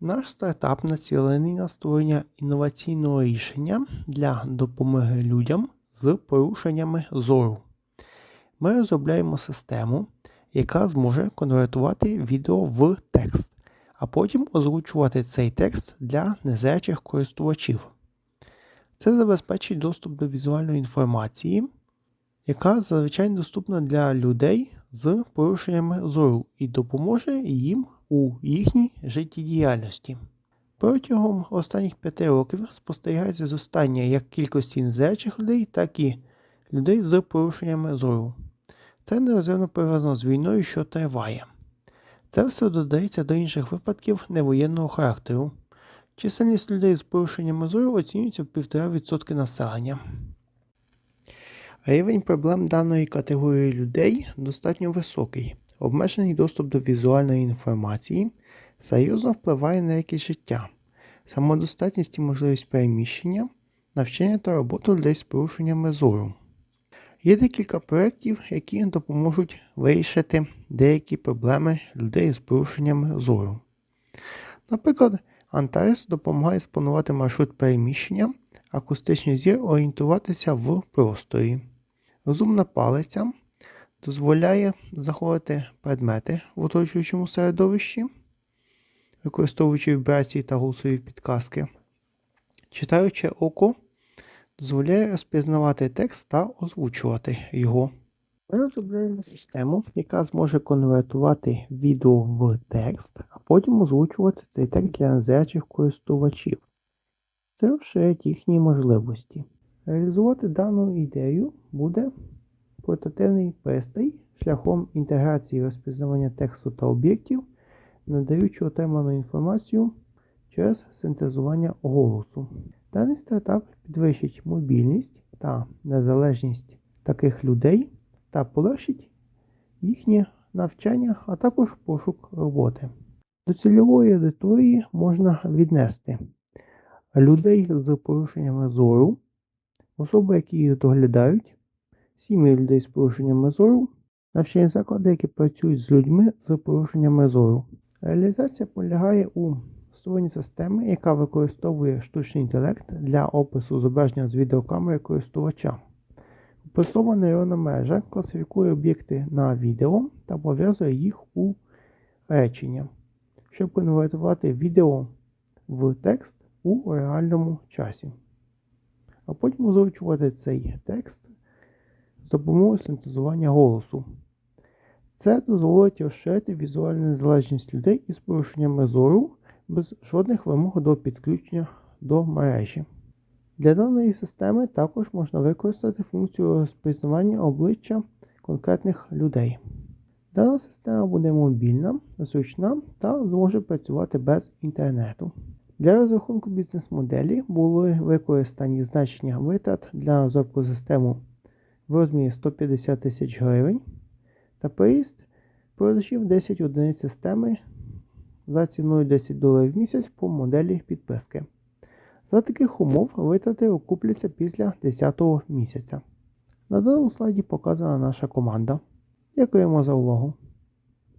Наш стартап націлений на створення інноваційного рішення для допомоги людям з порушеннями зору. Ми розробляємо систему, яка зможе конвертувати відео в текст, а потім озвучувати цей текст для незрячих користувачів. Це забезпечить доступ до візуальної інформації, яка зазвичай доступна для людей з порушеннями зору і допоможе їм у їхній життєдіяльності. Протягом останніх п'яти років спостерігається зростання як кількості незрячих людей, так і людей з порушеннями зору. Це нерозривно пов'язано з війною, що триває. Це все додається до інших випадків невоєнного характеру. Чисельність людей з порушеннями зору оцінюється в 1,5% населення. Рівень проблем даної категорії людей достатньо високий. Обмежений доступ до візуальної інформації серйозно впливає на якість життя, самодостатність і можливість переміщення, навчання та роботу людей з порушеннями зору. Є декілька проєктів, які допоможуть вирішити деякі проблеми людей з порушеннями зору. Наприклад, Antares допомагає спланувати маршрут переміщення, акустичний зір орієнтуватися в просторі. Розумна палиця дозволяє знаходити предмети в оточуючому середовищі, використовуючи вібрації та голосові підказки. Читаюче око дозволяє розпізнавати текст та озвучувати його. Ми розробляємо систему, яка зможе конвертувати відео в текст, а потім озвучувати цей текст для незрячих користувачів. Це розширить їхні можливості. Реалізувати дану ідею буде портативний пристрій шляхом інтеграції розпізнавання тексту та об'єктів, надаючи отриману інформацію через синтезування голосу. Даний стартап підвищить мобільність та незалежність таких людей та полегшить їхнє навчання, а також пошук роботи. До цільової аудиторії можна віднести людей з порушеннями зору, особи, які їх доглядають, сім'ї людей з порушеннями зору, навчальні заклади, які працюють з людьми з порушеннями зору. Реалізація полягає у створенні системи, яка використовує штучний інтелект для опису зображення з відеокамери користувача. Описова нейронна мережа класифікує об'єкти на відео та пов'язує їх у речення, щоб конвертувати відео в текст у реальному часі. А потім озвучувати цей текст з допомогою синтезування голосу. Це дозволить розширити візуальну незалежність людей із порушеннями зору без жодних вимог до підключення до мережі. Для даної системи також можна використати функцію розпізнавання обличчя конкретних людей. Дана система буде мобільна, зручна та зможе працювати без інтернету. Для розрахунку бізнес-моделі були використані значення витрат для розробку системи в розмірі 150 тисяч гривень та приїзд продажів 10 одиниць системи за ціною 10 доларів в місяць по моделі підписки. За таких умов витрати окупляться після 10 місяця. На даному слайді показана наша команда. Дякуємо за увагу!